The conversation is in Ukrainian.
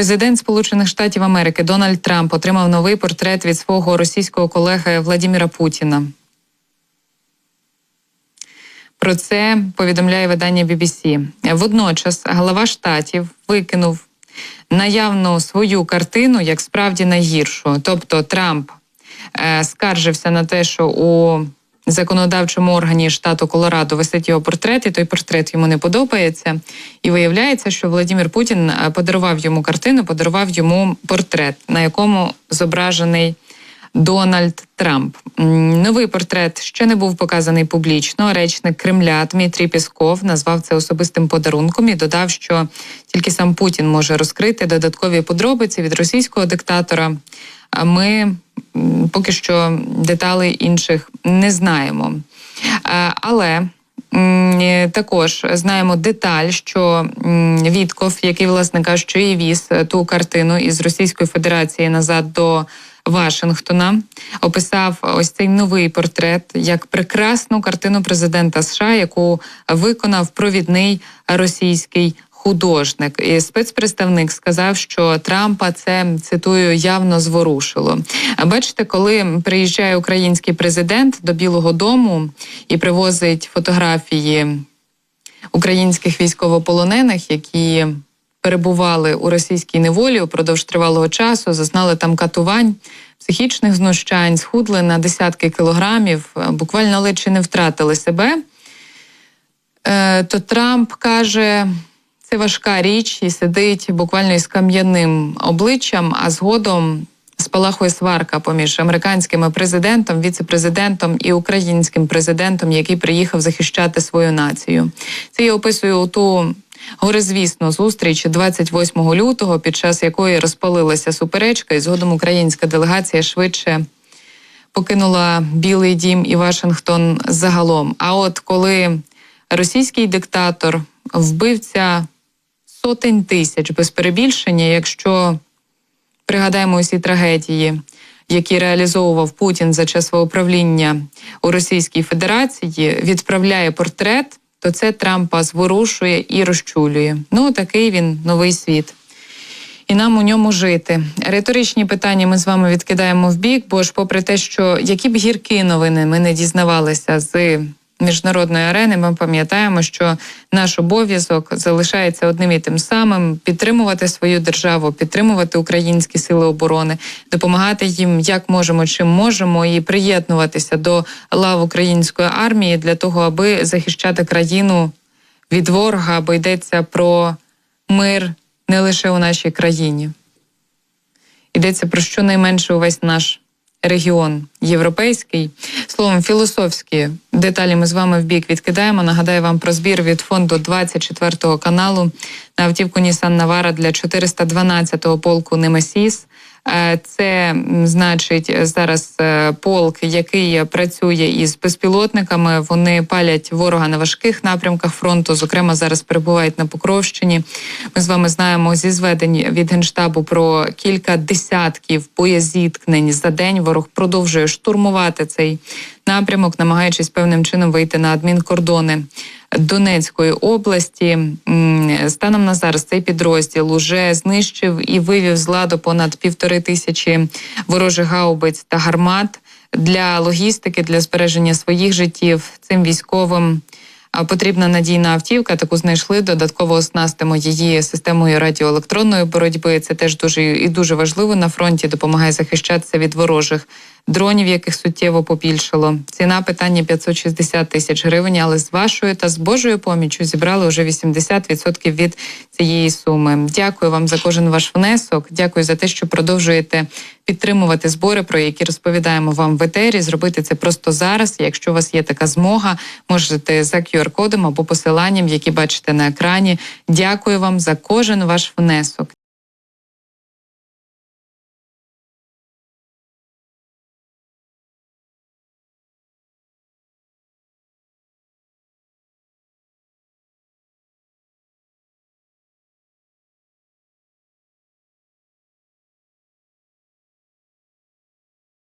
Президент Сполучених Штатів Америки Дональд Трамп отримав новий портрет від свого російського колеги Владіміра Путіна. Про це повідомляє видання BBC. Водночас глава штатів викинув наявну свою картину як справді найгіршу. Тобто Трамп е, скаржився на те, що у законодавчому органі штату Колорадо висить його портрет, і той портрет йому не подобається. І виявляється, що Владимир Путін е, подарував йому картину, подарував йому портрет, на якому зображений. Дональд Трамп новий портрет ще не був показаний публічно. Речник Кремля Дмитрій Пісков назвав це особистим подарунком і додав, що тільки сам Путін може розкрити додаткові подробиці від російського диктатора. А ми поки що деталей інших не знаємо. Е, Але е, також знаємо деталь, що Вітков, який власне що і віз е, ту картину із Російської Федерації назад до Вашингтона, описав ось цей новий портрет як прекрасну картину президента США, яку виконав провідний російський художник. І спецпредставник сказав, що Трампа це цитую явно зворушило. А бачите, коли приїжджає український президент до Білого Дому і привозить фотографії українських військовополонених, які перебували у російській неволі упродовж тривалого часу, зазнали там катувань, психічних знущань, схудли на десятки кілограмів, е, буквально ледь чи не втратили себе. Е, то Трамп каже, це важка річ і сидить буквально із кам'яним обличчям, а згодом спалахує сварка поміж американським президентом, віце-президентом і українським президентом, який приїхав захищати свою націю. Це я описую у ту горизвісну зустріч 28 лютого, під час якої розпалилася суперечка, і згодом українська делегація швидше покинула Білий Дім і Вашингтон загалом. А от коли російський диктатор вбивця сотень тисяч без перебільшення, якщо пригадаємо усі трагедії, які реалізовував Путін за час свого правління у Російській Федерації, відправляє портрет, то це Трампа зворушує і розчулює. Ну такий він новий світ. І нам у ньому жити. Риторичні питання ми з вами відкидаємо в бік, бо ж, попри те, що які б гіркі новини ми не дізнавалися з міжнародної арени, ми пам'ятаємо, що наш обов'язок залишається одним і тим самим: підтримувати свою державу, підтримувати українські сили оборони, допомагати їм як можемо, чим можемо, і приєднуватися до лав української армії для того, аби захищати країну від ворога, бо йдеться про мир не лише у нашій країні. Йдеться про щонайменше увесь наш регіон європейський. Словом, філософські деталі ми з вами в бік відкидаємо. Нагадаю вам про збір від фонду 24 каналу на автівку Нісан Навара для 412-го полку Немесіс. Е, Це значить зараз е, полк, який працює із безпілотниками. Вони палять ворога на важких напрямках фронту. Зокрема, зараз перебувають на Покровщині. Ми з вами знаємо зі зведень від генштабу про кілька десятків боєзіткнень за день. Ворог продовжує штурмувати цей напрямок, намагаючись певним чином вийти на адмінкордони. Донецької області станом на зараз цей підрозділ уже знищив і вивів з ладу понад півтори тисячі ворожих гаубиць та гармат для логістики, для збереження своїх життів цим військовим. Потрібна надійна автівка, таку знайшли. Додатково оснастимо її системою радіоелектронної боротьби. Це теж дуже і дуже важливо на фронті. Допомагає захищатися від ворожих дронів, яких суттєво побільшало. Ціна питання 560 тисяч гривень, але з вашою та з Божою поміччю зібрали вже 80% від цієї суми. Дякую вам за кожен ваш внесок. Дякую за те, що продовжуєте підтримувати збори, про які розповідаємо вам в етері. Зробити це просто зараз. Якщо у вас є така змога, можете за QR-кодом або посиланням, які бачите на екрані. Дякую вам за кожен ваш внесок.